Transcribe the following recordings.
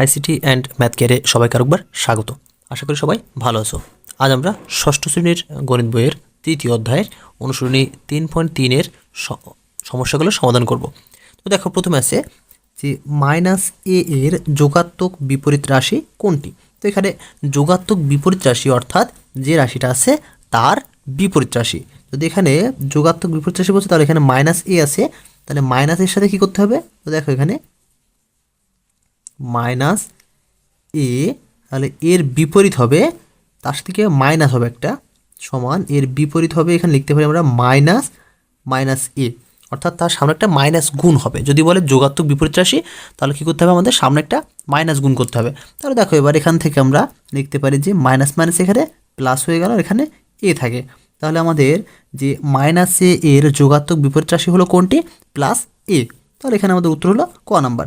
ICT and math কেয়ারে সবাইকে আরেকবার স্বাগত। আশা করি সবাই ভালো আছো। আজ আমরা ষষ্ঠ শ্রেণির গণিত বইয়ের তৃতীয় অধ্যায়ের অনুসরণী তিন পয়েন্ট তিনের সমস্যাগুলো সমাধান করব। তো দেখো, প্রথমে আছে যে মাইনাস এ এর যোগাত্মক বিপরীত রাশি কোনটি? তো এখানে যোগাত্মক বিপরীত রাশি অর্থাৎ যে রাশিটা আছে তার বিপরীত রাশি। যদি এখানে যোগাত্মক বিপরীত রাশি বলছে, তাহলে এখানে মাইনাস এ আছে। তাহলে মাইনাসের সাথে কী করতে হবে? তো দেখো এখানে মাইনাস এ, তাহলে এর বিপরীত হবে, তার সাথে কি মাইনাস হবে একটা সমান, এর বিপরীত হবে, এখানে লিখতে পারি আমরা মাইনাস মাইনাস এ। অর্থাৎ তার সামনে একটা মাইনাস গুণ হবে। যদি বলে যোগাত্মক বিপরীত রাশি, তাহলে কী করতে হবে আমাদের? সামনে একটা মাইনাস গুণ করতে হবে। তাহলে দেখো, এবার এখান থেকে আমরা লিখতে পারি যে মাইনাস মাইনাস এখানে প্লাস হয়ে গেল এখানে এ থাকে। তাহলে আমাদের যে মাইনাস এ এর যোগাত্মক বিপরীত রাশি হলো কোনটি? Plus A. তাহলে এখানে আমাদের উত্তর হলো ক নাম্বার।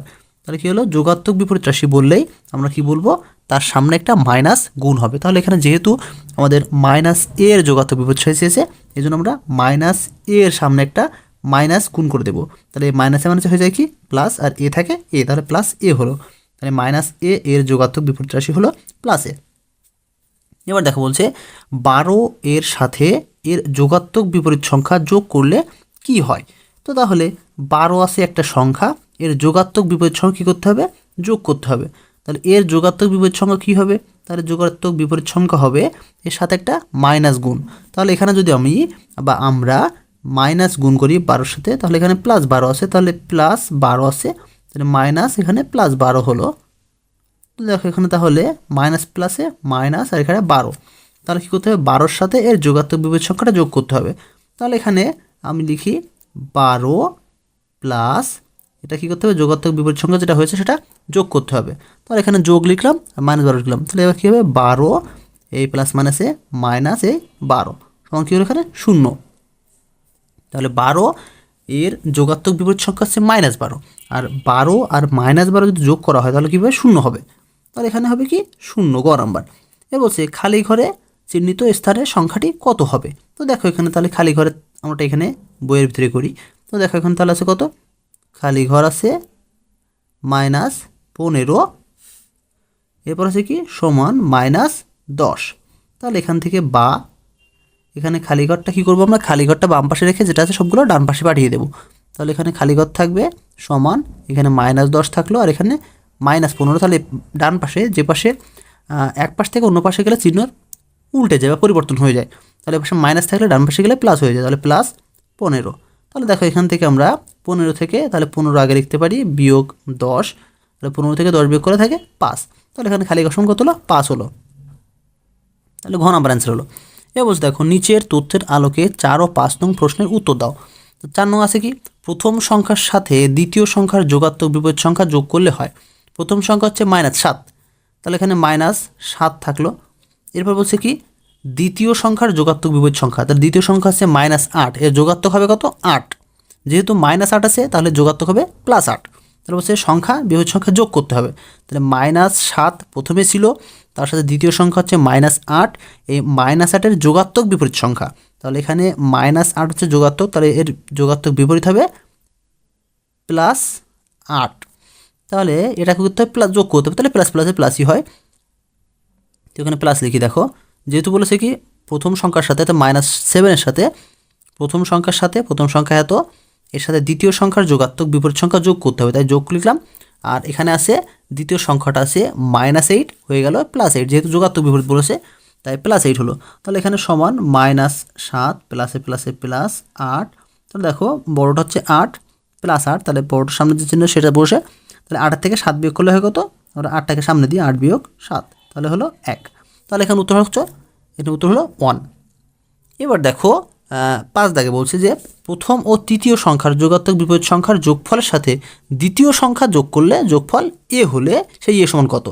তাহলে কী হলো? যোগাত্মক বিপরীত রাশি বললেই আমরা কি বলব? তার সামনে একটা মাইনাস গুণ হবে। তাহলে এখানে যেহেতু আমাদের মাইনাস এর যোগাত্মক বিপরীত রাশি এসেছে এই জন্য আমরা মাইনাস এর সামনে একটা মাইনাস গুণ করে দেবো। তাহলে মাইনাসে মাইনাসে হয়ে যায় কি? প্লাস আর এ থাকে এ তাহলে প্লাস এ হলো। তাহলে মাইনাস এ এর যোগাত্মক বিপরীত রাশি হলো প্লাস এ এবার দেখো বলছে, বারো এর সাথে এর যোগাত্মক বিপরীত সংখ্যা যোগ করলে কি হয়? তো তাহলে বারো আছে একটা সংখ্যা এর যোগাত্মক বিপরীত সংখ্যা কী করতে হবে? যোগ করতে হবে। তাহলে এর যোগাত্মক বিপরীত সংখ্যা কী হবে? তাহলে যোগাত্মক বিপরীত সংখ্যা হবে এর সাথে একটা মাইনাস গুণ। তাহলে এখানে যদি আমি বা আমরা মাইনাস গুণ করি বারোর সাথে, তাহলে এখানে প্লাস বারো আছে। তাহলে প্লাস বারো আছে। তাহলে মাইনাস এখানে প্লাস বারো হলো। দেখো এখানে তাহলে মাইনাস প্লাসে মাইনাস আর এখানে বারো। তাহলে কী করতে হবে? বারোর সাথে এর যোগাত্মক বিপরীত সংখ্যাটা যোগ করতে হবে। তাহলে এখানে আমি লিখি বারো প্লাস এটা কী করতে হবে? যোগাত্মক বিপরীত সংখ্যা যেটা হয়েছে সেটা যোগ করতে হবে। তাহলে এখানে যোগ লিখলাম, আর মাইনাস বারো লিখলাম। তাহলে এবার কী হবে? বারো, এই প্লাস মাইনাসে মাইনাস এই বারো। সমান কী হলো এখানে? শূন্য। তাহলে বারো এর যোগাত্মক বিপরীত সংখ্যা হচ্ছে মাইনাস বারো। আর বারো আর মাইনাস বারো যদি যোগ করা হয়, তাহলে কীভাবে শূন্য হবে। তাহলে এখানে হবে কি? শূন্য, গ নাম্বার এ বলছে, খালি ঘরে চিহ্নিত স্থানের সংখ্যাটি কত হবে? তো দেখো এখানে তাহলে খালি ঘরে, আমরা এখানে বইয়ের ভিতরে করি। তো দেখো এখানে তাহলে আছে কত? খালি ঘর আছে, মাইনাস পনেরো। এরপর আছে কি? সমান মাইনাস দশ। তাহলে এখান থেকে বা, এখানে খালি ঘরটা কী করব আমরা? খালি ঘরটা বাম পাশে রেখে যেটা আছে সবগুলো ডান পাশে পাঠিয়ে দেবো। তাহলে এখানে খালি ঘর থাকবে, সমান, এখানে মাইনাস দশ থাকল, আর এখানে মাইনাস পনেরো। তাহলে ডান পাশে, যে পাশে এক পাশ থেকে অন্য পাশে গেলে চিহ্ন উল্টে যায় বা পরিবর্তন হয়ে যায়। তাহলে পাশে মাইনাস থাকলে ডান পাশে গেলে প্লাস হয়ে যায়। তাহলে প্লাস পনেরো। তাহলে দেখো এখান থেকে আমরা পনেরো থেকে, তাহলে পনেরো আগে লিখতে পারি, বিয়োগ দশ, তাহলে পনেরো থেকে দশ বিয়োগ করে থাকে পাঁচ। তাহলে এখানে খালি গঠন কত হলো? পাঁচ হলো। তাহলে ঘন নাম্বার অ্যান্সার হলো। এ বলছে দেখো, নিচের তথ্যের আলোকে চার ও পাঁচ নং প্রশ্নের উত্তর দাও। চার নং আছে কি? প্রথম সংখ্যার সাথে দ্বিতীয় সংখ্যার যোগাত্মক বিপরীত সংখ্যা যোগ করলে হয়। প্রথম সংখ্যা হচ্ছে মাইনাস সাত। তাহলে এখানে মাইনাস সাত থাকল। এরপর বলছে কি? দ্বিতীয় সংখ্যার যোগাত্মক বিপরীত সংখ্যা, তাহলে দ্বিতীয় সংখ্যা হচ্ছে মাইনাস আট, এর যোগাত্মক হবে কত? আট। যেহেতু মাইনাস আট আছে, তাহলে যোগাত্মক হবে প্লাস আট। তাহলে বলছে সংখ্যা বিপরীত সংখ্যা যোগ করতে হবে। তাহলে মাইনাস সাত প্রথমে ছিল, তার সাথে দ্বিতীয় সংখ্যা হচ্ছে মাইনাস আট, এই মাইনাস আটের যোগাত্মক বিপরীত সংখ্যা। তাহলে এখানে মাইনাস আট হচ্ছে যোগাত্মক, তাহলে এর যোগাত্মক বিপরীত হবে প্লাস আট। তাহলে এটা করতে হবে প্লাস যোগ করতে হবে, তাহলে প্লাস প্লাসে প্লাসই হয়। তো এখানে প্লাস লিখি, দেখো। যেহেতু বলেছে কি, প্রথম সংখ্যার সাথে তো মাইনাস সেভেনের সাথে, প্রথম সংখ্যার সাথে, প্রথম সংখ্যা এত, এর সাথে দ্বিতীয় সংখ্যার যোগাত্মক বিপরীত সংখ্যা যোগ করতে হবে। তাই যোগ লিখলাম, আর এখানে আছে, দ্বিতীয় সংখ্যাটা আছে মাইনাস এইট হয়ে গেল প্লাস এইট যেহেতু যোগাত্মক বিপরীত বলেছে, তাই প্লাস এইট হলো। তাহলে এখানে সমান মাইনাস সাত প্লাসে প্লাসে প্লাস আট, তাহলে দেখো বড়োটা হচ্ছে আট প্লাস আট, তাহলে বড়োটার সামনে যে চিহ্ন, সেটা বসে, তাহলে আটের থেকে সাত বিয়োগ করলে হয়ে কত? আমরা আটটাকে সামনে দিই আট বিয়োগ সাত, তাহলে হলো এক। তাহলে এখানে উত্তর হচ্ছে এটা উত্তর হলো ওয়ান এবার দেখো পাঁচ দাগে বলছে যে, প্রথম ও তৃতীয় সংখ্যার যোগাত্মক বিপরীত সংখ্যার যোগফলের সাথে দ্বিতীয় সংখ্যা যোগ করলে যোগফল এ হলে সেই এ সমান কত?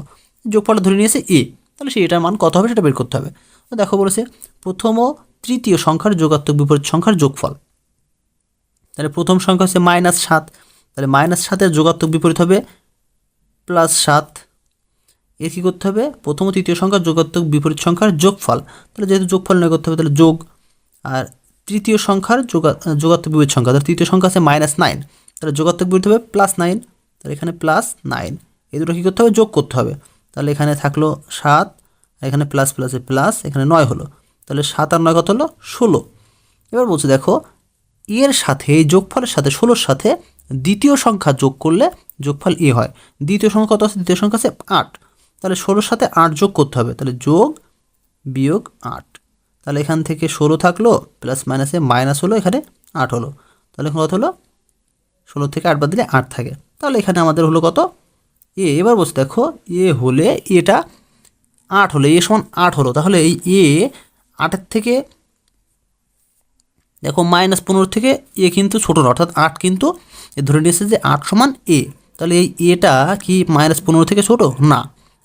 যোগফলটা ধরে নিয়েছে এ তাহলে সেই এটার মান কত হবে সেটা বের করতে হবে। তো দেখো বলেছে, প্রথম ও তৃতীয় সংখ্যার যোগাত্মক বিপরীত সংখ্যার যোগফল। তাহলে প্রথম সংখ্যা হচ্ছে মাইনাস সাত, তাহলে মাইনাস সাতের যোগাত্মক বিপরীত হবে প্লাস সাত এর কী করতে হবে? প্রথম ও তৃতীয় সংখ্যার যোগাত্মক বিপরীত সংখ্যার যোগফল। তাহলে যেহেতু যোগফল নয় করতে হবে, তাহলে যোগ। আর তৃতীয় সংখ্যার যোগা, যোগাত্মক বিপরীত সংখ্যা, তাহলে তৃতীয় সংখ্যা আছে মাইনাস নাইন তাহলে যোগাত্মক বিপরীত হবে প্লাস নাইন তাহলে এখানে প্লাস নাইন এই দুটো কী করতে হবে? যোগ করতে হবে। তাহলে এখানে থাকল সাত এখানে প্লাস প্লাসে প্লাস এখানে নয় হলো। তাহলে সাত আর নয় কত হলো? ষোলো। এবার বলছে, দেখো, এর সাথে, যোগফলের সাথে, ষোলোর সাথে দ্বিতীয় সংখ্যা যোগ করলে যোগফল এ হয়। দ্বিতীয় সংখ্যা কত আছে? দ্বিতীয় সংখ্যা আছে আট। তাহলে ষোলোর সাথে আট যোগ করতে হবে, তাহলে যোগ বিয়োগ আট। তাহলে এখান থেকে ষোলো থাকল প্লাস মাইনাসে মাইনাস হলো, এখানে আট হলো। তাহলে কত হলো? ষোলো থেকে আট বাদ দিলে আট থাকে। তাহলে এখানে আমাদের হলো কত? এ, এবার বলছে দেখো, এ হলে এটা আট হলে, এ সমান আট হলো। তাহলে এই এ আটের থেকে, দেখো মাইনাস পনেরো থেকে এ কিন্তু ছোটো না, অর্থাৎ আট কিন্তু এ ধরে নিয়েছে যে আট সমান এ। তাহলে এই এটা কি মাইনাস পনেরো থেকে ছোটো? না।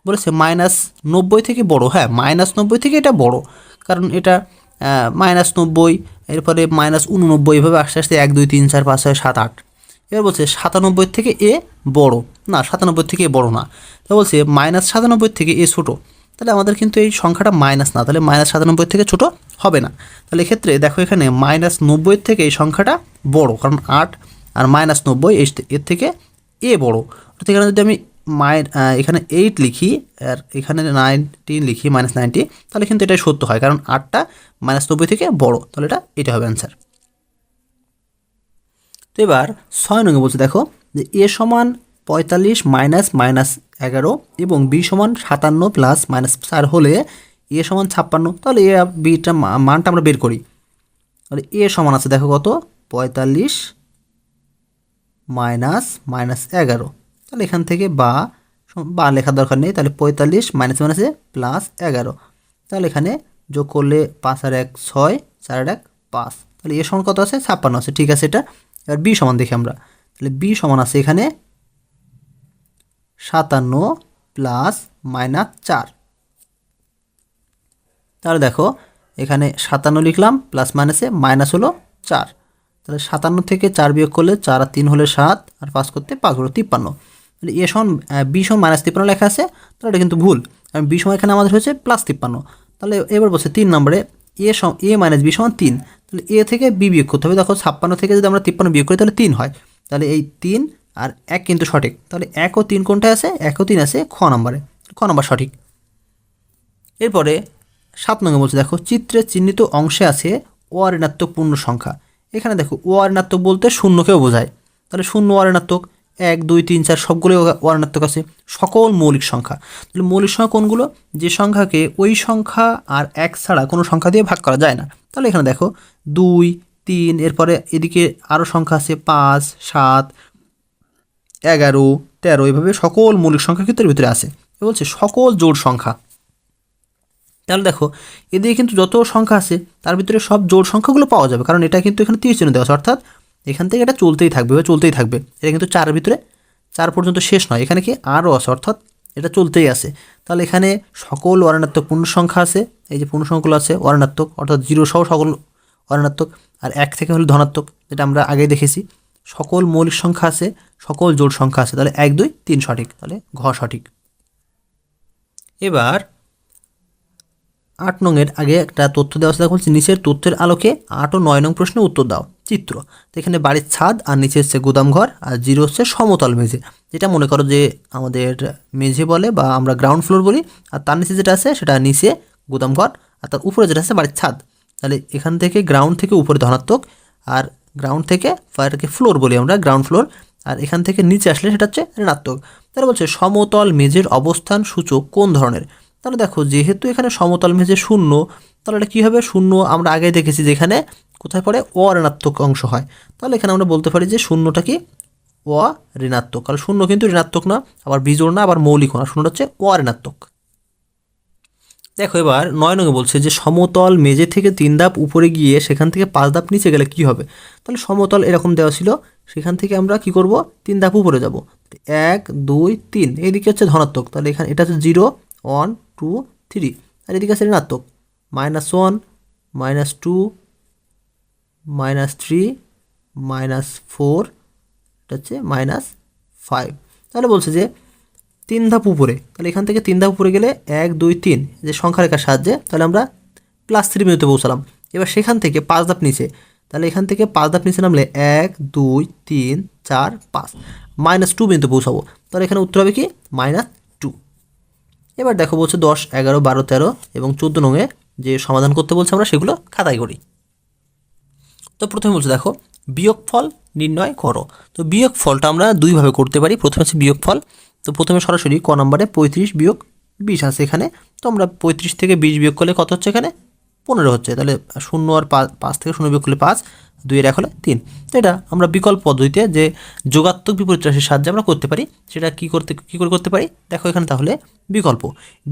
বলেছে মাইনাস নব্বই থেকে বড়। হ্যাঁ মাইনাস নব্বই থেকে এটা বড়। কারণ এটা মাইনাস নব্বই, এরপরে মাইনাস উননব্বই এভাবে আস্তে আস্তে এক, দুই, তিন, চার, পাঁচ, ছয়, সাত, আট। এবার বলছে সাতানব্বই থেকে এ বড়। না, সাতানব্বই থেকে এ বড় না। তা বলছে মাইনাস সাতানব্বই থেকে এ ছোটো। তাহলে আমাদের কিন্তু এই সংখ্যাটা মাইনাস না। তাহলে মাইনাস সাতানব্বই থেকে ছোট হবে না। তাহলে এক্ষেত্রে দেখো এখানে মাইনাস নব্বই থেকে এই সংখ্যাটা বড়। কারণ আট আর মাইনাস নব্বই এর থেকে এ বড়। অর্থাৎ এখানে যদি আমি মায়ের এখানে এইট লিখি, আর এখানে নাইনটিন লিখি মাইনাস নাইনটি তাহলে কিন্তু এটা সত্য হয়, কারণ আটটা মাইনাস নব্বই থেকে বড়, তাহলে এটা এটা হবে অ্যান্সার তো এবার ছয় নঙ্গে বলছে, দেখো, যে এ সমান পঁয়তাল্লিশ মাইনাস মাইনাস এগারো এবং বি সমান সাতান্ন প্লাস মাইনাস চার হলে এ সমান ছাপ্পান্ন, তাহলে এ বিটা মানটা আমরা বের করি। তাহলে এ সমান আছে, দেখো কত? পঁয়তাল্লিশ মাইনাস মাইনাস এগারো। তাহলে এখান থেকে বা বা লেখার দরকার নেই, তাহলে পঁয়তাল্লিশ মাইনাস মাইনাসে প্লাস এগারো। তাহলে এখানে যোগ করলে পাঁচ আর এক ছয়, চার আর এক পাঁচ। তাহলে এ সমান কত আছে? ছাপ্পান্ন আছে, ঠিক আছে এটা। এবার বি সমান দেখি আমরা। তাহলে বি সমান আছে এখানে সাতান্ন প্লাস মাইনাস চার। তাহলে দেখো, এখানে সাতান্ন লিখলাম প্লাস মাইনাসে মাইনাস হলো চার। তাহলে সাতান্ন থেকে চার বিয়োগ করলে চার আর তিন হলে সাত, আর পাঁচ করতে পাঁচ হলো তিপ্পান্ন। এ সমান বি সমান মাইনাস তিপ্পান্ন লেখা আছে, তাহলে এটা কিন্তু ভুল। কারণ বি সমান এখানে আমাদের হয়েছে প্লাস তিপ্পান্ন। তাহলে এবার বলছে তিন নম্বরে এ সম এ মাইনাস বি সমান তিন। তাহলে এ থেকে বি বিয়োগ করতে হবে। দেখো ছাপ্পান্ন থেকে যদি আমরা তিপ্পান্ন বিয়োগ করি, তাহলে তিন হয়। তাহলে এই তিন আর এক কিন্তু সঠিক। তাহলে এক ও তিন কোনটায় আছে? এক ও তিন আছে খ নম্বরে। খ নম্বর সঠিক। এরপরে সাত নম্বর বলছে, দেখো, চিত্রে চিহ্নিত অংশে আছে অঋণাত্মক পূর্ণ সংখ্যা এখানে দেখো অঋণাত্মক বলতে শূন্যকেও বোঝায়। তাহলে শূন্য অঋণাত্মক এক, দুই, তিন, চার সবগুলো অঋণাত্মক আছে। সকল মৌলিক সংখ্যা। তাহলে মৌলিক সংখ্যা কোনগুলো? যে সংখ্যাকে ওই সংখ্যা আর এক ছাড়া কোনো সংখ্যা দিয়ে ভাগ করা যায় না। তাহলে এখানে দেখো, দুই, তিন, এরপরে এদিকে আরও সংখ্যা আছে, পাঁচ, সাত, এগারো, তেরো, এভাবে সকল মৌলিক সংখ্যা কিন্তু এর ভিতরে এ বলছে সকল জোড় সংখ্যা। তাহলে দেখো এদিকে কিন্তু যত সংখ্যা আছে, তার ভিতরে সব জোড় সংখ্যাগুলো পাওয়া যাবে। কারণ এটা কিন্তু এখানে তিরিশ চিহ্ন দেওয়া আছে, অর্থাৎ এখান থেকে এটা চলতেই থাকবে বা চলতেই থাকবে। এটা কিন্তু চার ভিতরে, চার পর্যন্ত শেষ নয়। এখানে কি আরও আছে, অর্থাৎ এটা চলতেই আছে। তাহলে এখানে সকল অরণাত্মক পূর্ণ সংখ্যা আছে, এই যে পূর্ণ সংখ্যাগুলো আছে অরণাত্মক অর্থাৎ জিরো সহ সকল অরণাত্মক আর এক থেকে হলো ধনাত্মক, যেটা আমরা আগেই দেখেছি। সকল মৌলিক সংখ্যা আছে, সকল জোড় সংখ্যা আছে, তাহলে এক, দুই, তিন সঠিক, তাহলে ঘ সঠিক। এবার আট নংয়ের আগে একটা তথ্য দেওয়া আছে বলছে নিচের তথ্যের আলোকে আট ও নয় নং প্রশ্নের উত্তর দাও। চিত্র। তো এখানে বাড়ির ছাদ, আর নিচে হচ্ছে গুদামঘর আর জিরো হচ্ছে সমতল মেঝে। যেটা মনে করো যে আমাদের মেঝে বলে বা আমরা গ্রাউন্ড ফ্লোর বলি, আর তার নিচে যেটা আছে সেটা নিচে গুদামঘর আর তার উপরে যেটা আছে বাড়ির ছাদ। তাহলে এখান থেকে গ্রাউন্ড থেকে উপরে ধনাত্মক, আর গ্রাউন্ড থেকে ফায়ারকে ফ্লোর বলি আমরা গ্রাউন্ড ফ্লোর আর এখান থেকে নিচে আসলে সেটা হচ্ছে ঋণাত্মক। তারা বলছে সমতল মেঝের অবস্থান সূচক কোন ধরনের? তাহলে দেখো, যেহেতু এখানে সমতল মেঝে শূন্য, তাহলে এটা কী হবে শূন্য? আমরা আগে দেখেছি যেখানে কোথায় পড়ে? অঋণাত্মক অংশ হয়। তাহলে এখানে আমরা বলতে পারি যে শূন্যটা কি? অ ঋণাত্মক কারণ শূন্য কিন্তু ঋণাত্মক না, আবার বিজোড় না, আবার মৌলিক না, শূন্যটা হচ্ছে অ ঋণাত্মক দেখো এবার নয় নঙ্গে বলছে যে সমতল মেঝে থেকে তিন ধাপ উপরে গিয়ে সেখান থেকে পাঁচ ধাপ নিচে গেলে কি হবে? তাহলে সমতল এরকম দেওয়া ছিল, সেখান থেকে আমরা কি করব? তিন ধাপ উপরে যাব। এক, দুই, তিন। এইদিকে হচ্ছে ধনাত্মক। তাহলে এখানে এটা হচ্ছে জিরো, ওয়ান, টু, থ্রি। আর এদিকে আছে ঋণাত্মক। Minus one, minus two minus three minus four এটা হচ্ছে মাইনাস ফাইভ তাহলে বলছে যে তিন ধাপ উপরে, তাহলে এখান থেকে তিন ধাপ উপরে গেলে এক, দুই, তিন যে সংখ্যা রেখার সাহায্যে তাহলে আমরা প্লাস থ্রি বিন্দুতে পৌঁছালাম। এবার সেখান থেকে পাঁচ ধাপ নিচে, তাহলে এখান থেকে পাঁচ ধাপ নিচে নামলে এক, দুই, তিন, চার, পাঁচ মাইনাস টু বিন্দু পৌঁছাবো। তাহলে এখানে উত্তর হবে কি? মাইনাস টু এবার দেখো বলছে দশ, এগারো, বারো, তেরো এবং চোদ্দ নঙে যে সমাধান করতে বলছে আমরা, সেগুলো খাতায় করি। তো প্রথমে বলছে, দেখো, বিয়োগফল নির্ণয় করো। তো বিয়োগফলটা আমরা দুইভাবে করতে পারি। প্রথমে আছে বিয়োগফল। তো প্রথমে সরাসরি ক নম্বরে পঁয়ত্রিশ বিয়োগ বিশ আছে এখানে। তো আমরা পঁয়ত্রিশ থেকে বিশ বিয়োগ করলে কত হচ্ছে এখানে? পনেরো হচ্ছে। তাহলে শূন্য আর পাঁচ থেকে শূন্য বিয়োগ করলে পাঁচ দুইয়ের এক হলে তিন। তো এটা আমরা বিকল্প পদ্ধতিতে যে যোগাত্মক বিপরীত রাশির সাহায্যে আমরা করতে পারি, সেটা কি করতে, কী করে করতে পারি? দেখো এখানে তাহলে বিকল্প।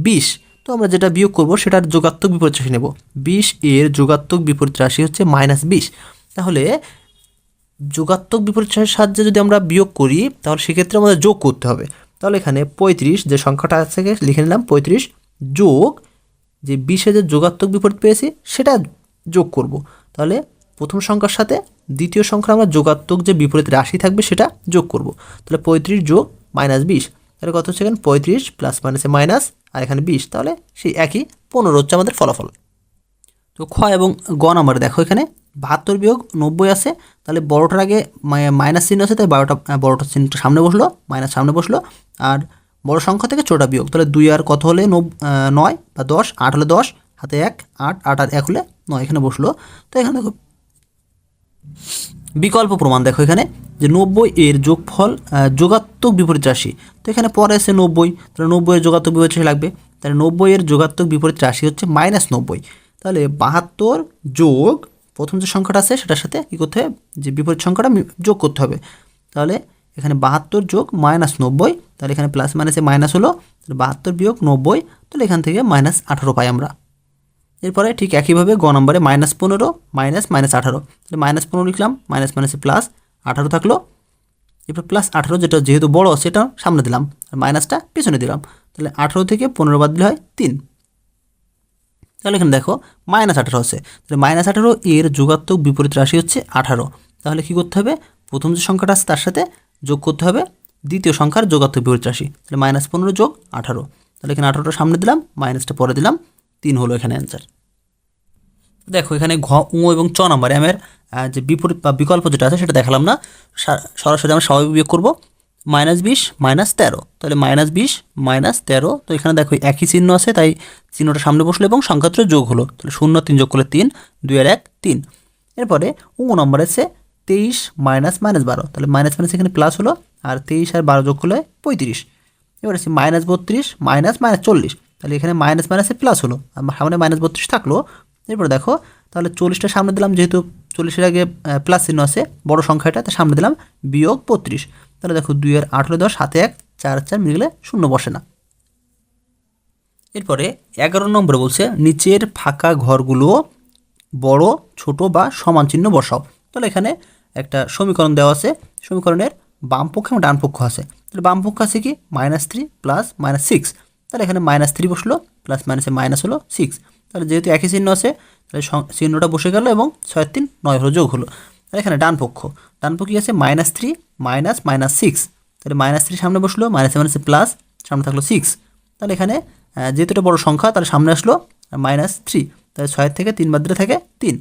বিশ, তো আমরা যেটা বিয়োগ করব, সেটার যোগাত্মক বিপরীত রাশি নেব। বিশ এর যোগাত্মক বিপরীত রাশি হচ্ছে মাইনাস বিশ। তাহলে যোগাত্মক বিপরীত রাশির সাহায্যে যদি আমরা বিয়োগ করি, তাহলে সেক্ষেত্রে আমাদের যোগ করতে হবে। তাহলে এখানে পঁয়ত্রিশ, যে সংখ্যাটা আছে, লিখে নিলাম, পঁয়ত্রিশ যোগ যে বিশে যে যোগাত্মক বিপরীত পেয়েছি, সেটা যোগ করব। তাহলে প্রথম সংখ্যার সাথে দ্বিতীয় সংখ্যা আমরা যোগাত্মক যে বিপরীত রাশি থাকবে, সেটা যোগ করব। তাহলে পঁয়ত্রিশ যোগ মাইনাস বিশ, তাহলে কত হচ্ছে এখানে? পঁয়ত্রিশ প্লাস মাইনাসে মাইনাস, আর এখানে বিশ, তাহলে সেই একই, পনেরো হচ্ছে আমাদের ফলাফল। তো খ এবং গ নাম্বার দেখো এখানে। বাহাত্তর বিয়োগ নব্বই আছে, তাহলে বড়োটার আগে মাইনাস চিহ্ন আছে, তাই বারোটা বড়োটার চিহ্নটা সামনে বসল, মাইনাস সামনে বসল, আর বড় সংখ্যা থেকে ছোটা বিয়োগ, তাহলে দুই আর কত হলে নয় বা দশ, আট হলে দশ, হাতে এক, আট আট আর এক হলে নয়, এখানে বসল। তো এখানে দেখো, বিকল্প প্রমাণ দেখো এখানে, যে নব্বই এর যোগফল যোগাত্মক বিপরীত রাশি, তো এখানে পরে এসে নব্বই, তাহলে নব্বই এর যোগাত্মক বিপরীত রাশি লাগবে, তাহলে নব্বই এর যোগাত্মক বিপরীত রাশি হচ্ছে মাইনাস নব্বই, তাহলে বাহাত্তর যোগ প্রথম যে সংখ্যাটা আছে, সেটার সাথে কী করতে হবে? যে বিপরীত সংখ্যাটা যোগ করতে হবে। তাহলে এখানে বাহাত্তর যোগ মাইনাস নব্বই, তাহলে এখানে প্লাস মাইনাসে মাইনাস হলো, তাহলে বাহাত্তর বিয়োগ নব্বই, তাহলে এখান থেকে মাইনাস আঠারো পাই আমরা। এরপরে ঠিক একইভাবে গ নম্বরে মাইনাস পনেরো মাইনাস মাইনাস আঠারো। তাহলে মাইনাস পনেরো লিখলাম মাইনাস মাইনাসে প্লাস আঠারো থাকল। এরপর প্লাস আঠারো যেটা যেহেতু বড়, সেটা সামনে দিলাম। আর মাইনাসটা পিছনে দিলাম। তাহলে আঠারো থেকে পনেরো বাদ দিলে হয় তিন। তাহলে এখানে দেখো মাইনাস আঠারো আছে। তাহলে মাইনাস আঠারো এর যোগাত্মক বিপরীত রাশি হচ্ছে আঠারো। তাহলে কী করতে হবে? প্রথম যে সংখ্যাটা আছে তার সাথে যোগ করতে হবে। দ্বিতীয় সংখ্যার যোগাত্মক বিপরীত রাশি। তাহলে মাইনাস পনেরো যোগ আঠারো। তাহলে এখানে আঠারোটা সামনে দিলাম মাইনাসটা পরে দিলাম তিন হলো এখানে অ্যান্সার দেখো এখানে ঘ উ এবং চ নাম্বারে আহ, যে বিপরীত বা বিকল্প যেটা আছে সেটা দেখালাম না। সরাসরি আমরা স্বাভাবিক বিয়োগ করব। মাইনাস বিশ, মাইনাস তেরো। তাহলে মাইনাস বিশ, মাইনাস তেরো, তো এখানে দেখো একই চিহ্ন আছে, তাই চিহ্নটা সামনে বসল এবং সংখ্যাত্র যোগ হলো। তাহলে শূন্য তিন যোগ করলে তিন, দুই আর এক, তিন। এরপরে উ নম্বর আছে তেইশ মাইনাস মাইনাস বারো। তাহলে মাইনাস মাইনাস এখানে প্লাস হলো, আর তেইশ আর বারো যোগ করলে পঁয়ত্রিশ। এবার আছে মাইনাস বত্রিশ, মাইনাস মাইনাস চল্লিশ। তাহলে এখানে মাইনাস মাইনাসে প্লাস হলো। আর সামনে মাইনাস বত্রিশ থাকল। এরপর দেখো, তাহলে চল্লিশটা সামনে দিলাম, যেহেতু চল্লিশের আগে প্লাস চিহ্ন আছে, বড় সংখ্যাটা তার সামনে দিলাম বিয়োগ বত্রিশ। তাহলে দেখো দুই আর হলে দশ হাতে এক, চার চার মিলে শূন্য বসে না। এরপরে এগারো নম্বরে বলছে, নিচের ফাঁকা ঘরগুলো বড়, ছোট বা সমান চিহ্ন বসাও। তাহলে এখানে একটা সমীকরণ দেওয়া আছে, সমীকরণের বাম পক্ষ এবং ডান পক্ষ আছে। তাহলে বাম পক্ষ আছে কি? Minus three plus minus six. তাহলে এখানে মাইনাস থ্রি বসল, প্লাস মাইনাসে মাইনাস হলো সিক্স। তাহলে যেহেতু একই চিহ্ন আছে, তাহলে চিহ্নটা বসে গেল এবং ছয় তিন নয় হলো যোগ হলো। তাহলে এখানে ডান পক্ষ। ডান পক্ষ কি আছে? Minus three minus minus six তাহলে মাইনাস থ্রি সামনে বসল মাইনাসে মাইনাসে প্লাস সামনে থাকল সিক্স তাহলে এখানে যেহেতু এটা বড় সংখ্যা, তাহলে সামনে আসলো মাইনাস থ্রি তাহলে ছয়ের থেকে তিন বাদ থাকে তিন।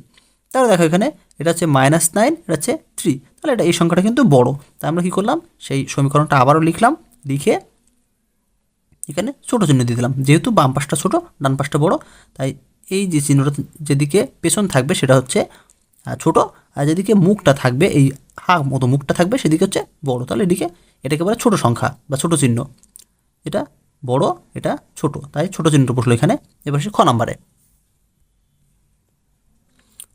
তাহলে দেখো এখানে এটা হচ্ছে মাইনাস নাইন এটা হচ্ছে থ্রি তাহলে এটা এই সংখ্যাটা কিন্তু বড়। তাই আমরা কী করলাম? সেই সমীকরণটা আবারও লিখলাম, লিখে এখানে ছোটো চিহ্ন দিয়ে দিলাম। যেহেতু বাম পাশটা ছোটো, ডান পাশটা বড়, তাই এই যে চিহ্নটা যেদিকে পেছন থাকবে সেটা হচ্ছে ছোট, আর যেদিকে মুখটা থাকবে, এই হা মতো মুখটা থাকবে, সেদিকে হচ্ছে বড়। তাহলে এদিকে এটাকে বলে ছোটো সংখ্যা বা ছোটো চিহ্ন। এটা বড়, এটা ছোট। তাই ছোট চিহ্নটা বসল এখানে। এবার সে খ নাম্বারে।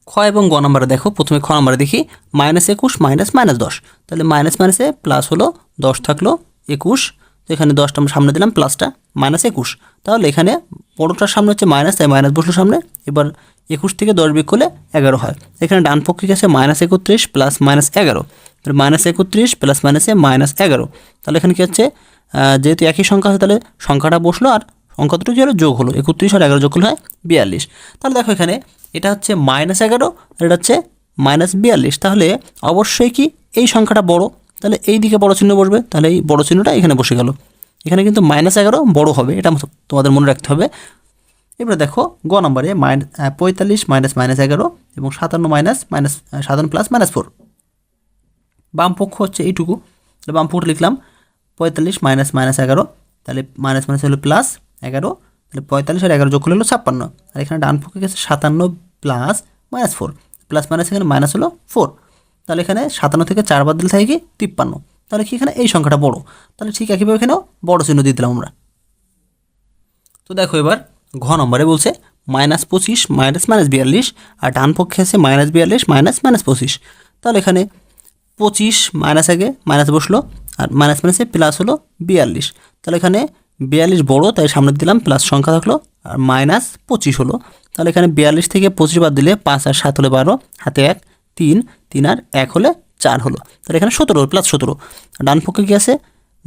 খ এবং গ নাম্বারে দেখো, প্রথমে খ নাম্বারে দেখি, মাইনাস একুশ, মাইনাস মাইনাস দশ। তাহলে মাইনাস মাইনাসে প্লাস হলো দশ থাকল একুশ। তো এখানে দশটা আমরা সামনে দিলাম, প্লাসটা মাইনাস একুশ। তাহলে এখানে বড়োটার সামনে হচ্ছে মাইনাস, তাই মাইনাস বসল সামনে। এবার একুশ থেকে দশ বিয়োগ করলে এগারো হয়। এখানে ডান পক্ষে গেছে মাইনাস একত্রিশ প্লাস মাইনাস এগারো। মাইনাস একত্রিশ প্লাস মাইনাসে মাইনাস এগারো। তাহলে এখানে কী হচ্ছে? যেহেতু একই সংখ্যা আছে, তাহলে সংখ্যাটা বসল আর সংখ্যাটা কী হলো? যোগ হলো। একত্রিশ আর এগারো যোগ করলে হয় বিয়াল্লিশ। তাহলে দেখো এখানে এটা হচ্ছে মাইনাস এগারো আর এটা হচ্ছে মাইনাস বিয়াল্লিশ। তাহলে অবশ্যই কি এই সংখ্যাটা বড়? তাহলে এই দিকে বড় চিহ্ন বসবে। তাহলে এই বড় চিহ্নটা এখানে বসে গেল। এখানে কিন্তু মাইনাস এগারো বড় হবে। এটা তোমাদের মনে রাখতে হবে। এবারে দেখো গ নম্বরে মাইন পঁয়তাল্লিশ মাইনাস মাইনাস এগারো এবং সাতান্ন মাইনাস মাইনাস সাতান্ন প্লাস মাইনাস ফোর। বামপক্ষ হচ্ছে এইটুকু। তাহলে বাম পক্ষটা লিখলাম, পঁয়তাল্লিশ মাইনাস মাইনাস এগারো, তাহলে মাইনাস মাইনাস হলো প্লাস এগারো, তাহলে পঁয়তাল্লিশ আর এগারো যোগ করলে হলো ছাপ্পান্ন। আর এখানে ডান পক্ষে গেছে সাতান্ন plus minus four. Plus minus এখানে মাইনাস হলো ফোর। তাহলে এখানে সাতান্ন থেকে চার বাদ দিলে থাকে কি? তিপ্পান্ন। তাহলে কি এখানে এই সংখ্যাটা বড়? তাহলে ঠিক একইভাবে এখানেও বড় চিহ্ন দিয়ে দিলাম আমরা। তো দেখো এবার ঘ নম্বরে বলছে, মাইনাস পঁচিশ, মাইনাস মাইনাস বিয়াল্লিশ, আর ডান পক্ষে আছে মাইনাস বিয়াল্লিশ, মাইনাস মাইনাস পঁচিশ। তাহলে এখানে পঁচিশ মাইনাস আগে মাইনাস বসল, আর মাইনাস মাইনাসে প্লাস হলো বিয়াল্লিশ। তাহলে এখানে বিয়াল্লিশ বড়ো, তাই সামনে দিলাম, প্লাস সংখ্যা থাকল, আর মাইনাস পঁচিশ হলো। তাহলে এখানে বিয়াল্লিশ থেকে পঁচিশ বাদ দিলে পাঁচ আর সাত হলে বারো, হাতে এক, তিন তিন আর এক হলে চার হলো। তাহলে এখানে সতেরো, প্লাস সতেরো। ডান পক্ষে কী আছে?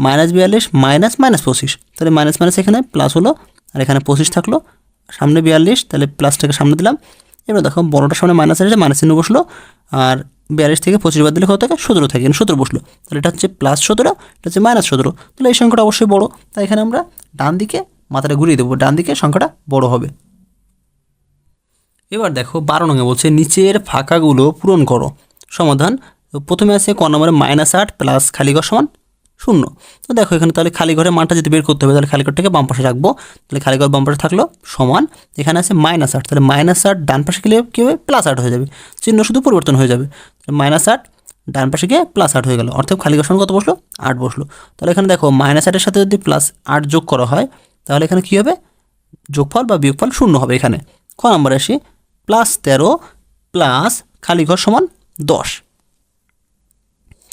মাইনাস বিয়াল্লিশ, মাইনাস মাইনাস পঁচিশ। তাহলে মাইনাস মাইনাস এখানে প্লাস হলো আর এখানে পঁচিশ থাকল, সামনে বিয়াল্লিশ, তাহলে প্লাসটাকে সামনে দিলাম। এবার দেখো বড়োটার সামনে মাইনাস আছে মাইনাস চিহ্ন বসল, আর বিয়াল্লিশ থেকে পঁচিশ বাদ দিলে কত থাকে? সতেরো থাকে সতেরো বসল। তাহলে এটা হচ্ছে প্লাস সতেরো, এটা হচ্ছে মাইনাস সতেরো। তাহলে এই সংখ্যাটা অবশ্যই বড়ো। তাই এখানে আমরা ডান দিকে মাথাটা ঘুরিয়ে দেবো, ডান দিকে সংখ্যাটা বড় হবে। এবার দেখো, বারো নঙ্গে বলছে, নিচের ফাঁকাগুলো পূরণ করো। সমাধান, প্রথমে আছে ক নম্বরে মাইনাস আট প্লাস খালি ঘর সমান শূন্য। তো দেখো, এখানে তাহলে খালি ঘরের মানটা যদি বের করতে হবে, তাহলে খালি ঘরটাকে বাম পাশে রাখব। তাহলে খালি ঘর বাম পাশে থাকল সমান। এখানে আছে মাইনাস আট। তাহলে মাইনাস আট ডান পাশে গেলে কী হবে? প্লাস আট হয়ে যাবে। চিহ্ন শুধু পরিবর্তন হয়ে যাবে। মাইনাস আট ডান পাশে গিয়ে প্লাস আট হয়ে গেল। অর্থাৎ খালি ঘর কত বসল? আট বসল। তাহলে এখানে দেখো মাইনাস আটের সাথে যদি প্লাস আট যোগ করা হয়, তাহলে এখানে কী হবে? যোগফল বা বিয়োগফল শূন্য হবে এখানে। ক নম্বরে আসি। প্লাস তেরো প্লাস খালি ঘর সমান দশ।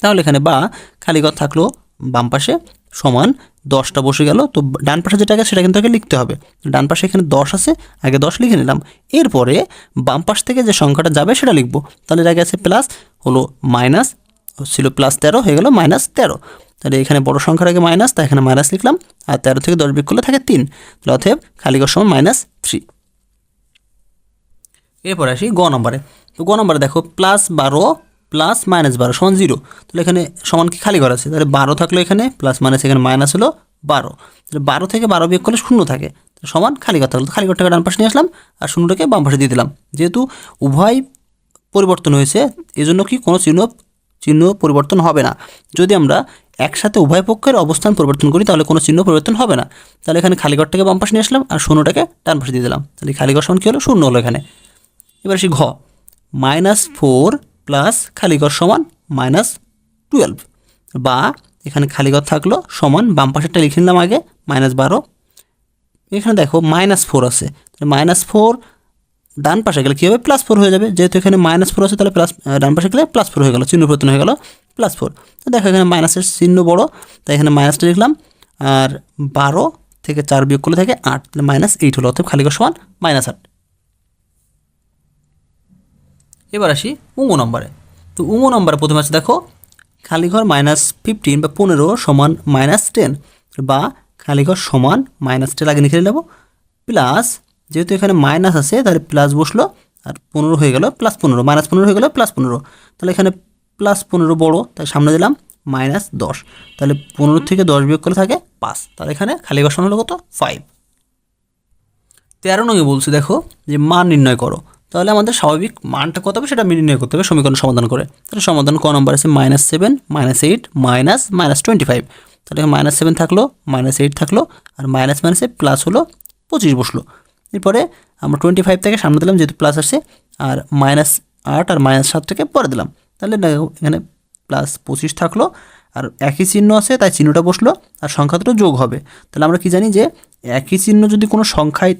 তাহলে এখানে বা খালি ঘর থাকল বাম পাশে সমান দশটা বসে গেল। তো ডান পাশে যেটা আছে সেটা কিন্তু আগে লিখতে হবে। ডান পাশে এখানে দশ আছে, আগে দশ লিখে নিলাম। এরপরে বাম পাশ থেকে যে সংখ্যাটা যাবে সেটা লিখব। তাহলে এর আগে আছে প্লাস, হলো মাইনাস, ছিল প্লাস তেরো, হয়ে গেল মাইনাস তেরো। তাহলে এখানে বড় সংখ্যার আগে মাইনাস, তাই এখানে মাইনাস লিখলাম। আর তেরো থেকে দশ বিয়োগ করলে থাকে তিন। তাহলে খালি ঘর সমান মাইনাস থ্রি। এরপর আসি গ নম্বরে। তো গ নম্বরে দেখো, প্লাস বারো প্লাস মাইনাস বারো সমান জিরো তাহলে এখানে সমান কি খালি ঘর আছে? তাহলে বারো থাকল এখানে প্লাস মাইনাস এখানে মাইনাস হলো বারো। তাহলে বারো থেকে বারো বিয়োগ করলে শূন্য থাকে। সমান খালি ঘর থাকল। খালি ঘরটাকে ডান পাশে নিয়ে আসলাম আর শূন্যটাকে বাম পাশে দিয়ে দিলাম। যেহেতু উভয় পরিবর্তন হয়েছে, এজন্য কি কোনো চিহ্ন চিহ্ন পরিবর্তন হবে না। যদি আমরা একসাথে উভয় পক্ষের অবস্থান পরিবর্তন করি, তাহলে কোনো চিহ্ন পরিবর্তন হবে না। তাহলে এখানে খালি ঘরটাকে বাম পাশে নিয়ে আসলাম আর শূন্যটাকে ডান পাশে দিয়ে দিলাম। তাহলে খালি ঘর সমান কী হলো? শূন্য হলো এখানে। এবার আসি ঘ। মাইনাস ফোর প্লাস খালিঘর সমান মাইনাস টুয়েলভ। বা এখানে খালিঘর থাকল সমান বাম পাশেরটা লিখে নিলাম আগে, মাইনাস বারো। এখানে দেখো মাইনাস ফোর আছে। মাইনাস ফোর ডান পাশে গেলে কী হবে? প্লাস ফোর হয়ে যাবে। যেহেতু এখানে মাইনাস ফোর আছে, তাহলে প্লাস ডান পাশে গেলে প্লাস ফোর হয়ে গেলো, চিহ্ন পরিবর্তন হয়ে গেলো প্লাস ফোর। তো দেখো এখানে মাইনাসের চিহ্ন বড়, তাই এখানে মাইনাসটা লিখলাম। আর বারো থেকে চার বিয়োগ করলে থাকে আট, তাহলে মাইনাস এইট হলো অর্থাৎ খালিঘর সমান মাইনাস আট। এবার আসি উঙ্গ নম্বরে। তো উঙ্গ নম্বরে প্রথমে আছে দেখো, খালিঘর মাইনাস ফিফটিন বা পনেরো সমান মাইনাস টেন বা খালিঘর সমান মাইনাস টেন আগে লিখে নেব প্লাস যেহেতু এখানে মাইনাস আছে, তাহলে প্লাস বসল আর পনেরো হয়ে গেল প্লাস পনেরো, মাইনাস পনেরো হয়ে গেল প্লাস পনেরো। তাহলে এখানে প্লাস পনেরো বড়ো, তাই সামনে দিলাম মাইনাস দশ। তাহলে পনেরো থেকে দশ বিয়োগ করে থাকে পাঁচ। তাহলে এখানে খালিঘর সমান হলো কত? ফাইভ তেরো নঙ্গে বলছি দেখো যে মান নির্ণয় করো। তাহলে আমাদের স্বাভাবিক মানটা কত হবে? সেটা নির্ণয় করতে হবে, সমীকরণ সমাধান করে। তাহলে সমাধান ক নম্বর আছে minus seven minus eight minus minus twenty five তাহলে মাইনাস সেভেন থাকল মাইনাস এইট থাকল, আর মাইনাস মাইনাসে প্লাস হলো পঁচিশ বসল। এরপরে আমরা টোয়েন্টি ফাইভ থেকে সামনে দিলাম, যেহেতু প্লাস আসছে আর মাইনাস আট আর মাইনাস সাতটাকে পরে দিলাম। তাহলে এখানে প্লাস পঁচিশ থাকল, আর একই চিহ্ন আছে, তাই চিহ্নটা বসল, আর সংখ্যা দুটো যোগ হবে। তাহলে আমরা কি জানি যে একই চিহ্ন যদি কোনো সংখ্যায়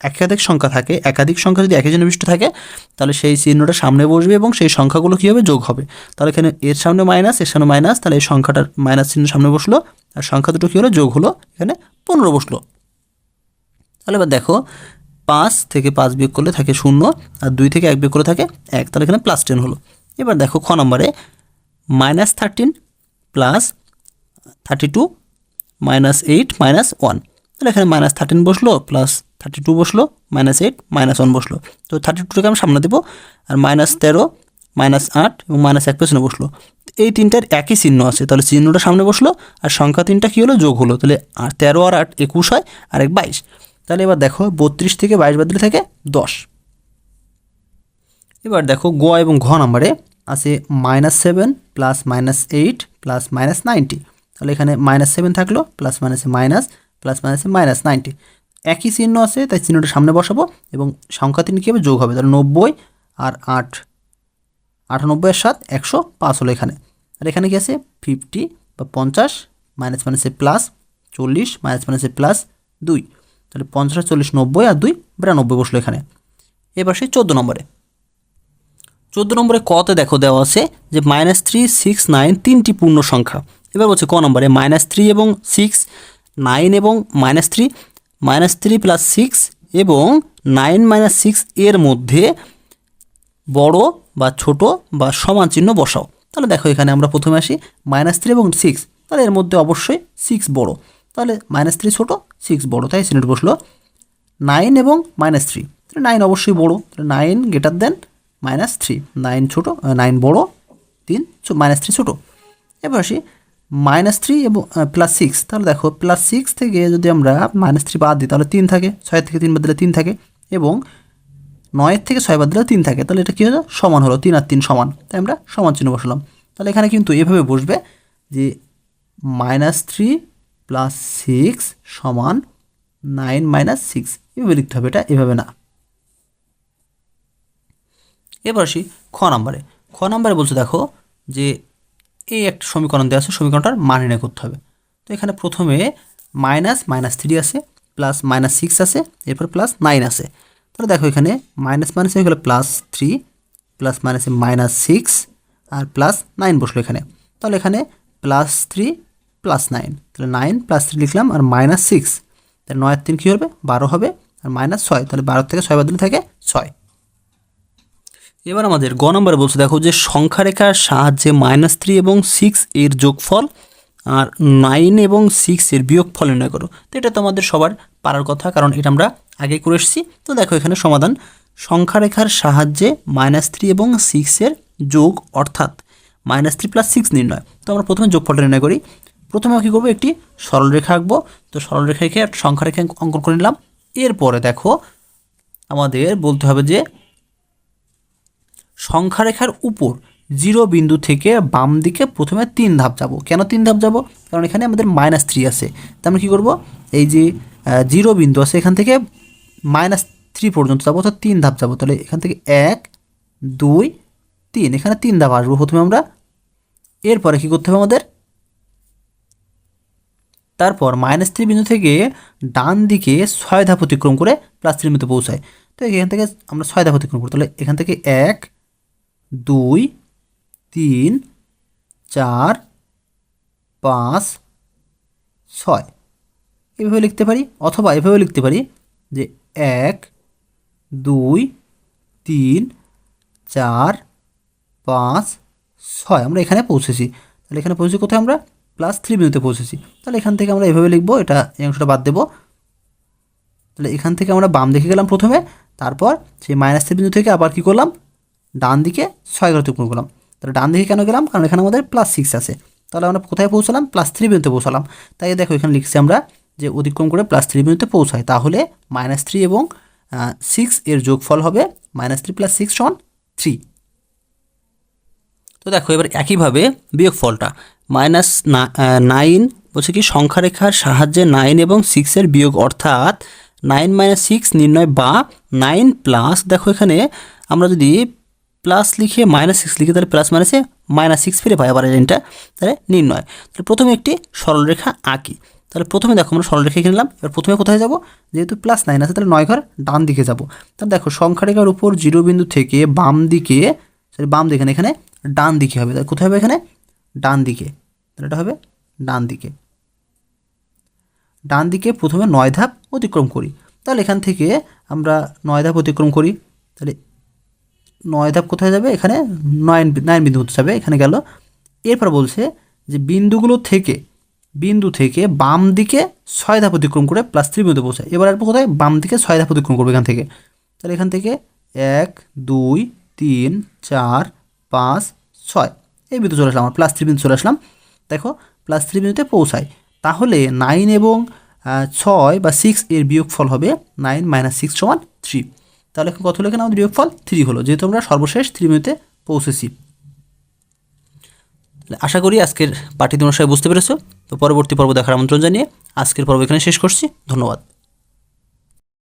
একাধিক সংখ্যা থাকে, একাধিক সংখ্যা যদি একই চিহ্ন বিশিষ্ট থাকে, তাহলে সেই চিহ্নটা সামনে বসবে এবং সেই সংখ্যাগুলো কী হবে? যোগ হবে। তাহলে এখানে এর সামনে মাইনাস এর সামনে মাইনাস তাহলে এই সংখ্যাটার মাইনাস চিহ্ন সামনে বসল, আর সংখ্যা দুটো কী হলো? যোগ হলো, এখানে পনেরো বসল। তাহলে এবার দেখো, পাঁচ থেকে পাঁচ বিয়োগ করলে থাকে শূন্য, আর দুই থেকে এক বিয়োগ করলে থাকে এক, তাহলে এখানে প্লাস টেন হলো। এবার দেখো খ নম্বরে minus thirteen plus thirty two minus eight minus one তাহলে এখানে মাইনাস থার্টিন বসল প্লাস থার্টি টু বসল মাইনাস এইট মাইনাস ওয়ান বসল। তো থার্টি টুটাকে আমি সামনে দেবো, আর মাইনাস তেরো মাইনাস আট এবং মাইনাস এক পেছনে বসল। এই তিনটার একই চিহ্ন আছে, তাহলে চিহ্নটা সামনে বসল, আর সংখ্যা তিনটা কী হলো? যোগ হলো। তাহলে আর তেরো আর আট একুশ হয়, আর এক বাইশ। তাহলে এবার দেখো, বত্রিশ থেকে বাইশ বাদ থাকে দশ। এবার দেখো গ এবং ঘ নম্বরে আছে minus seven plus minus eight plus minus ninety তাহলে এখানে মাইনাস সেভেন থাকল প্লাস মাইনাসে মাইনাস প্লাস মাইনাসে মাইনাস নাইনটি একই চিহ্ন আছে, তাই চিহ্নটা সামনে বসাবো এবং সংখ্যা তিন কী হবে? যোগ হবে। তাহলে নব্বই আর আট, আটানব্বই আর সাত, একশো পাঁচ হলো এখানে। আর এখানে কি আছে? ফিফটি বা পঞ্চাশ মাইনাস মাইনাসে প্লাস চল্লিশ মাইনাস মাইনাসে প্লাস দুই। তাহলে পঞ্চাশ, চল্লিশ, নব্বই আর দুই বিরানব্বই বসল এখানে। এবার সেই চোদ্দ নম্বরে। চোদ্দ নম্বরে কতে দেখো দেওয়া আছে যে মাইনাস থ্রি সিক্স নাইন তিনটি পূর্ণ সংখ্যা। এবার বলছে ক নম্বরে? মাইনাস থ্রি এবং সিক্স নাইন এবং minus three minus three plus six এবং নাইন মাইনাস সিক্স এর মধ্যে বড় বা ছোট বা সমান চিহ্ন বসাও। তাহলে দেখো এখানে আমরা প্রথমে আসি, মাইনাস থ্রি এবং সিক্স। তাহলে এর মধ্যে অবশ্যই সিক্স বড়। তাহলে মাইনাস থ্রি ছোটো, সিক্স বড়। তাই চিহ্নটি বসল, নাইন এবং মাইনাস থ্রি। তাহলে নাইন অবশ্যই বড়। Nine greater than minus three. Nine ছোটো নাইন বড়, তিন মাইনাস থ্রি ছোটো। এবার আসি মাইনাস থ্রি এবং প্লাস সিক্স তাহলে দেখো প্লাস সিক্স থেকে যদি আমরা মাইনাস থ্রি বাদ দিই, তাহলে তিন থাকে। ছয় থেকে তিন বাদ দিলে তিন থাকে এবং নয়ের থেকে ছয় বাদ দিলে তিন থাকে। তাহলে এটা কী হলো? সমান হলো, তিন আর তিন সমান। তাই আমরা সমান চিহ্ন বসালাম। তাহলে এখানে কিন্তু এভাবে বসবে যে মাইনাস থ্রি প্লাস সিক্স সমান নাইন মাইনাস সিক্স এভাবে লিখতে হবে, এটা এভাবে না। এবার আসি খ নাম্বারে। খ নাম্বারে বলছে দেখো যে এই একটা সমীকরণ দেওয়া আছে, সমীকরণটার মান নির্ণয় করতে হবে। তো এখানে প্রথমে মাইনাস মাইনাস থ্রি আছে প্লাস মাইনাস সিক্স আছে, এরপর প্লাস নাইন আছে। তাহলে দেখো এখানে মাইনাস মাইনাস হয়ে গেলো প্লাস থ্রি প্লাস মাইনাসে মাইনাস সিক্স আর প্লাস নাইন বসল এখানে। তাহলে এখানে প্লাস থ্রি প্লাস নাইন তাহলে নাইন প্লাস থ্রি লিখলাম, আর মাইনাস সিক্স তাহলে নয়ের তিন কী হবে? বারো হবে, আর মাইনাস ছয়। তাহলে বারো থেকে ছয় বাদলে থাকে ছয়। এবার আমাদের গ নম্বরে বলছে, দেখো যে সংখ্যা রেখার সাহায্যে মাইনাস থ্রি এবং সিক্স এর যোগফল আর নাইন এবং সিক্স এর বিয়োগফল নির্ণয় করো। তো এটা তো আমাদের সবার পারার কথা, কারণ এটা আমরা আগে করে এসেছি। তো দেখো এখানে সমাধান সংখ্যা রেখার সাহায্যে মাইনাস থ্রি এবং সিক্সের যোগ অর্থাৎ মাইনাস থ্রি প্লাস সিক্স নির্ণয়। তো আমরা প্রথমে যোগফলটা নির্ণয় করি। প্রথমে কী করব? একটি সরলরেখা আঁকবো। তো সরলরেখাকে সংখ্যা রেখা অঙ্কন করে নিলাম। এরপরে দেখো, আমাদের বলতে হবে যে সংখ্যারেখার উপর জিরো বিন্দু থেকে বাম দিকে প্রথমে তিন ধাপ যাব। কেন তিন ধাপ যাব? কারণ এখানে আমাদের মাইনাস থ্রি আছে। তা আমরা কী করব? এই যে জিরো বিন্দু আছে এখান থেকে মাইনাস থ্রি পর্যন্ত যাব, অর্থাৎ তিন ধাপ যাব। তাহলে এখান থেকে এক, দুই, তিন, এখানে তিন ধাপ আসব প্রথমে আমরা। এরপরে কী করতে হবে আমাদের? তারপর মাইনাস থ্রি বিন্দু থেকে ডান দিকে ছয় ধাপ অতিক্রম করে প্লাস থ্রি বিন্দুতে পৌঁছায়। তো এখান থেকে আমরা ছয় ধাপ অতিক্রম করি। তাহলে এখান থেকে এক দুই, তিন, চার, পাঁচ, ছয়। এভাবে লিখতে পারি অথবা এভাবে লিখতে পারি যে এক, দুই, তিন, চার, পাঁচ, ছয়। আমরা এখানে পৌঁছেছি। তাহলে এখানে পৌঁছেছি কোথায় আমরা? প্লাস থ্রি বিন্দুতে পৌঁছেছি। তাহলে এখান থেকে আমরা এভাবে লিখব, এটা এই অংশটা বাদ দেবো। তাহলে এখান থেকে আমরা বাম দেখে গেলাম প্রথমে, তারপর সেই মাইনাস থ্রি বিন্দু থেকে আবার কী করলাম? ডান দিকে ছয় ঘর অতিক্রম করলাম। তাহলে ডান দিকে কেন গেলাম? কারণ এখানে আমাদের প্লাস সিক্স আছে। তাহলে আমরা কোথায় পৌঁছালাম? প্লাস থ্রি বিন্দুতে পৌঁছালাম। তাই দেখো এখানে লিখছি আমরা যে অতিক্রম করে প্লাস থ্রি বিন্দুতে পৌঁছায়। তাহলে মাইনাস থ্রি এবং সিক্স এর যোগফল হবে মাইনাস থ্রি প্লাস সিক্স সমান থ্রি তো দেখো এবার একইভাবে বিয়োগফলটা। মাইনাস নাইন বলছে কি, সংখ্যারেখার সাহায্যে নাইন এবং সিক্সের বিয়োগ। অর্থাৎ নাইন মাইনাস সিক্স নির্ণয় বা নাইন প্লাস দেখো এখানে আমরা যদি প্লাস লিখে মাইনাস সিক্স লিখে তাহলে প্লাস মাইনাসে মাইনাস সিক্স ফিরে পাই আবার এজেন্টটা তাহলে নির্ণয়। তাহলে প্রথমে একটি সরলরেখা আঁকি। তাহলে প্রথমে দেখো আমরা সরলরেখা এঁকে নিলাম, এবার প্রথমে কোথায় যাব? যেহেতু প্লাস নাইন আছে, তাহলে নয় ঘর ডান দিকে যাব। তাহলে দেখো সংখ্যারেখার উপর জিরো বিন্দু থেকে বাম দিকে সরি বাম দিকে এখানে ডান দিকে হবে। তাহলে কোথায় হবে এখানে? ডান দিকে। তাহলে এটা হবে ডান দিকে। ডান দিকে প্রথমে নয় ধাপ অতিক্রম করি। তাহলে এখান থেকে আমরা নয় ধাপ অতিক্রম করি। তাহলে নয় ধাপ কোথায় যাবে? এখানে নয়ন নাইন বিন্দু হতে যাবে, এখানে গেল। এরপর বলছে যে বিন্দুগুলো থেকে, বিন্দু থেকে বাম দিকে ছয় ধাপ অতিক্রম করে প্লাস থ্রি বিন্দু পৌঁছায়। এবার আসব কোথায়? বাম দিকে ছয় ধাপ অতিক্রম করবে এখান থেকে। তাহলে এখান থেকে এক, দুই, তিন, চার, পাঁচ, ছয়। এই বিন্দু চলে আসলাম আমার প্লাস থ্রি বিন্দু চলে আসলাম। দেখো প্লাস থ্রি বিন্দুতে পৌঁছায়। তাহলে নাইন এবং ছয় বা সিক্স এর বিয়োগফল হবে নাইন মাইনাস সিক্স সমান থ্রি তাহলে কত লেখেন আমাদের বিয়োগফল থ্রি হলো। যেহেতু আমরা সর্বশেষ থ্রি মেতে পৌঁছেছি। আশা করি আজকের পাঠ্য অনুসারে বুঝতে পেরেছ। তো পরবর্তী পর্ব দেখার আমন্ত্রণ জানিয়ে আজকের পর্ব এখানে শেষ করছি। ধন্যবাদ।